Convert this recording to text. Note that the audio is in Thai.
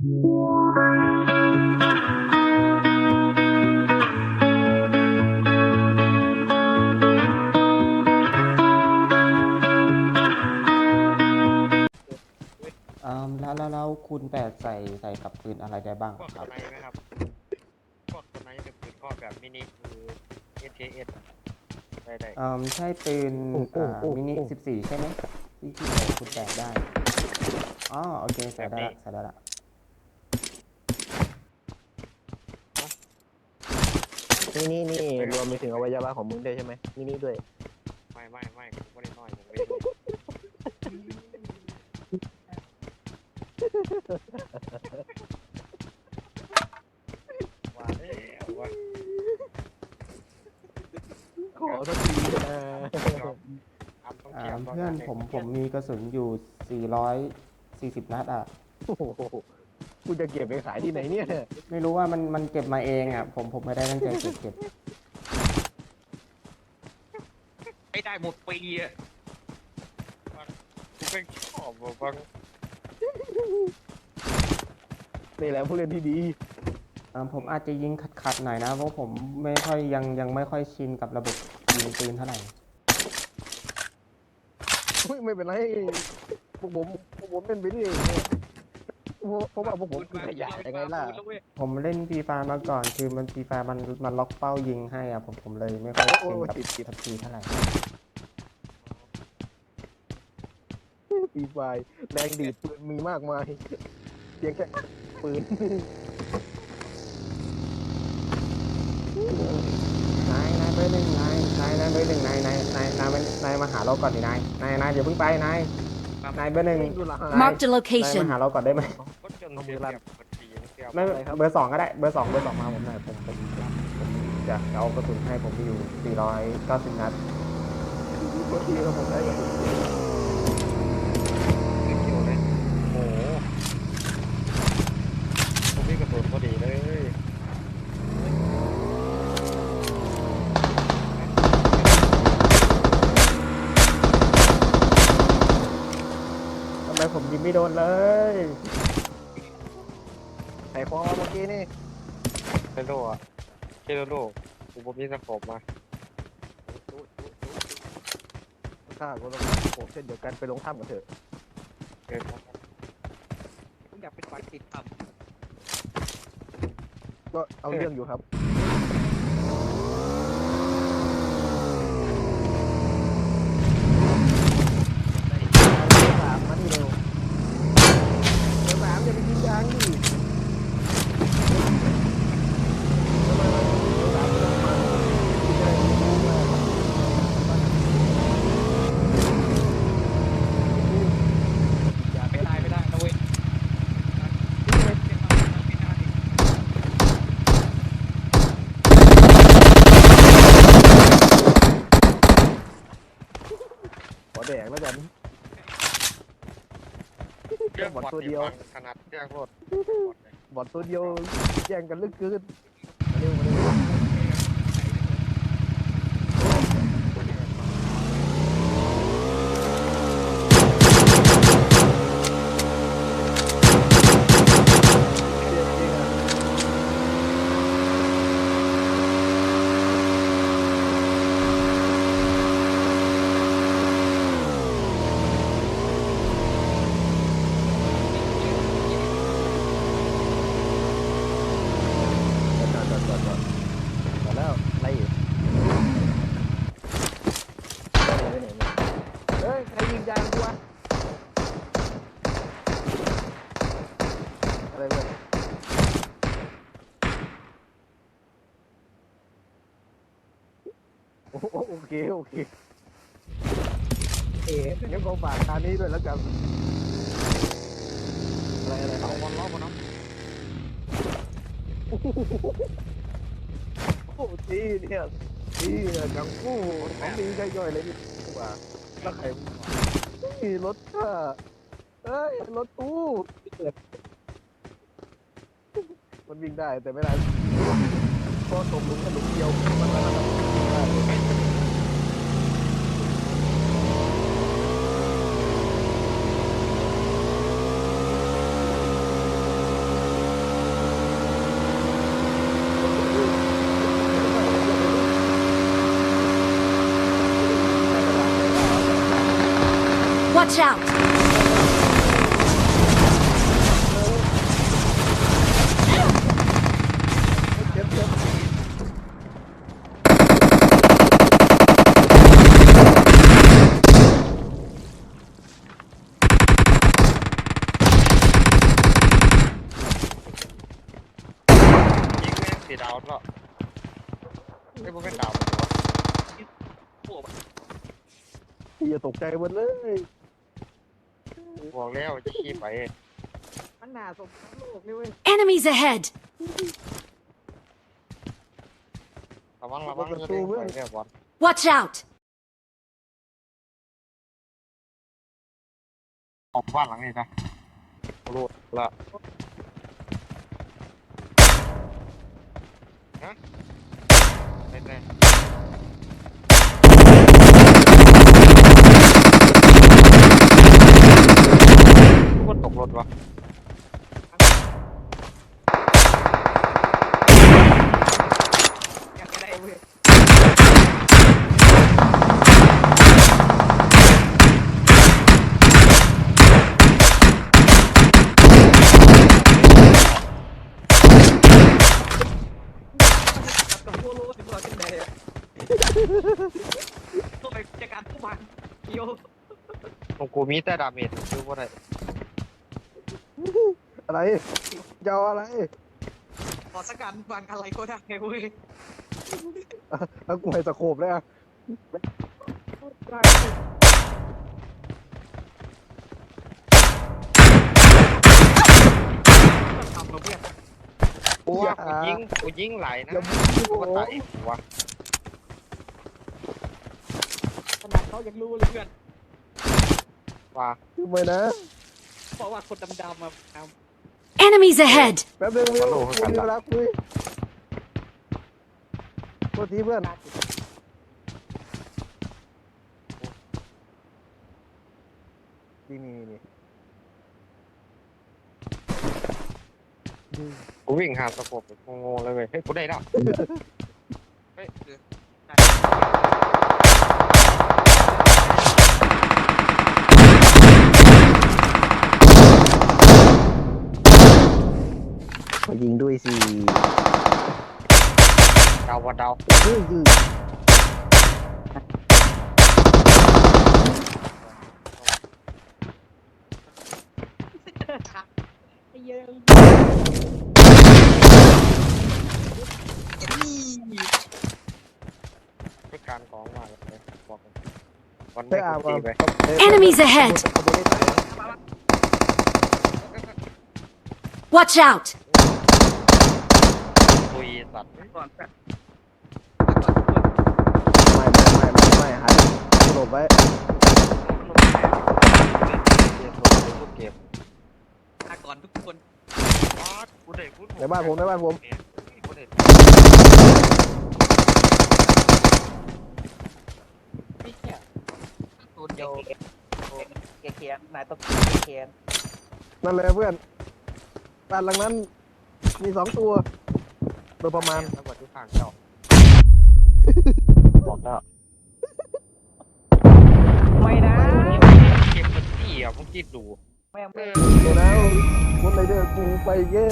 อ่าแล้วแล้วแล้วคุณแปดใส่ใส่กับปืนอะไรได้บ้างพวกคสรับ ไนไหมครับ พวกสไนเป็นปืนข้อแบบมินิคือ SKS ได้ได้อ่าใช่ปืนโอ้โอ้อ่าโอ้มินิโอ้ สิบสี่ใช่ไหมที่ที่ใส่คุณแปดได้อ๋อโอเคใส่ได้ละใส่ได้ละ นี่นี่นี่รวมไปถึงอวัยวะของมึงด้วยใช่ไหมนี่นี่ด้วยไม่ไม่ไม่ผมไม่ได้น้อยผมไม่ได้ด้วยว่าแล้วว่าขอสักทีนะทำต้องอ่าเกี่ยวเพื่อนผมผมมีกระสุนอยู่สี่ร้อยสี่สิบนัดอะ โอ้โห กูจะเก็บไปขายที่ไหนเนี่ยไม่รู้ว่ามันมันเก็บมาเองอะผมผมไม่ได้ตั้งใจเก็บเก็บไม่ได้หมดปีอะกูเป็นชอบแบบว่านี่แหละผู้เล่นที่ดีอ่าผมอาจจะยิงขัดขัดๆหน่อยนะ เพราะผมไม่ค่อยยังยังไม่ค่อยชินกับระบบยิงปืนเท่าไหร่อุ๊ยไม่เป็นไรพวกผมพวกผมเล่นไปเรื่อยเนี่ย เพราะว่าพวกผมคือขยะยังไงล่ะ ผมเล่นฟีฟามาก่อน คือมันฟีฟามันมันล็อกเป้ายิงให้อะผมผมเลยไม่ค่อยชินกับโอ้ติดติดทับทีเท่าไหร่ปีไฟแรงดีดปืนมีมากมายเพียงแค่ปืนนายนายเบอร์หนึ่งนายนายนายเบอร์หนึ่งนายนายนายนายนายนายมาหาเราก่อนดินายนายนายเดี๋ยวเพิ่งไปนาย นายเบอร์หนึ่งดูละ Marked a นาย location. มาหาเราก่อนได้ไหมก็จนเสียเปรียบกดสีเสียไม่อะไรครับเบอร์สองก็ได้เบอร์สองเบอร์สองมาผมหน่อยผมผมผมจะเอากระสุนให้ผมมีอยู่490นัดบางทีก็ผมได้กระสุนไม่เกี่ยวเลยโอ้โหผมมีกระสุนพอดีเลย ไมผมยิงไม่โดนเลยไข่คอเมื่อกี้นี่เฮโลอะเฮโลกูผมมีสโคปมาข้าก็ต้องผมเช่นเดียวกันไปลงถ้ำกันเถอะเออครับผมอยากเป็นฝ่ายติดทก็เอาเรื่องอยู่ครับ สามมาที่เร็วเบอร์สามจะไปยิงยางดิทำไมเบอร์สามไม่ลงมายิงอะไรยิงอะไรมาอย่าำ ไป ไม่ได้ไม่ได้นะเว้ย ข อแดกแล้วกันเรื่องบอดตัวเดียวขนาดเรื่องรถบอดตัวเดียวแย่งกันลึกเกินมาเร็วมาเร็ว จอดจอดจอดจอดจอดแล้วไล่อยู่ไปไหนเนี่ยเฮ้ย ใครยิงยางกูวะอะไรเพื่อน โอเค โอเค เอ๋งั้นขอฝากทานนี้ด้วยแล้วกัน อะไรอะไรเอาบอลล้อบอลน้โอ้โหที่เนี่ยที่เนี่ยกังฟูของดีใจย่อยเลยนี่ว่าแล้วใครนี่รถข้าเอ้ย รถตู้มันวิ่งได้แต่ไม่ได้ก็ตกหลุมแค่หลุมเดียว มันก็ทำได้ Watch out! เจ็บเจ็บยิงแม่งสีดาวก็ไอ้พวกเป็นดาวตัวอย่าตกใจหมดเลย บอกแล้วจะขี้ไปมันหนาสมโลกนี่เว้ย Enemies ahead! ระวังระวังจะเด้งไปเนี่ยบอล Watch out! ออกบ้านหลังนี้นะรูดละฮะไม่แน่ค นตกรถวะยังไงเว้ยกับผู้รู้ถึงเราเป็นไงต้องไปจัดการผู้พันโยของกูมีแต่ดาเมจคือว่าไร อะไรจะเอาอะไรขอสักการวางอะไรก็ได้เว้ยเอากูให้สโคบเลยอะทำมาเพื่อนกูว่ากูยิงกูยิงไหลนะอย่ากูพูดตายกูว่าขนาดเขายังรู้เลยเพื่อนว่าทำไมนะ เพราะว่าคนดำๆมาท Enemies ahead! แป๊บนึงวิวกูมีเวลาคุยโทษทีเพื่อนนี่นี่นี่กูวิ่งหาสะโพกงงๆเลยเว้ยเฮ้ยกูได้แล้ว มายิงด้วยสิดาวว่าดาวเฮ้ยยืดำไอ้เยอะนี่ไปการของมาเลยบอกเลยวันได้นี้อากูบตีไป Enemies ahead! ขบวนได้ตายนะ Watch out! สัตว์ก่อนแบบไม่ไม่ไม่ไม่ไม่หันหลบไว้เก็บลาก่อนทุกคนได้กูในบ้านผมในบ้านผมได้ไม่แค่ตัวเดียวแกแคนนายต้องแคนนั่นเลยเพื่อนบ้านหลังนั้นมีสองตัว โดยประมาณตำรวจที่ข้างเจ้าบอกแล้วไม่นะเก็บมันเสียผมคิดดู แม่งเออเดี๋ยวนะคนไรเดอร์กูไปแย่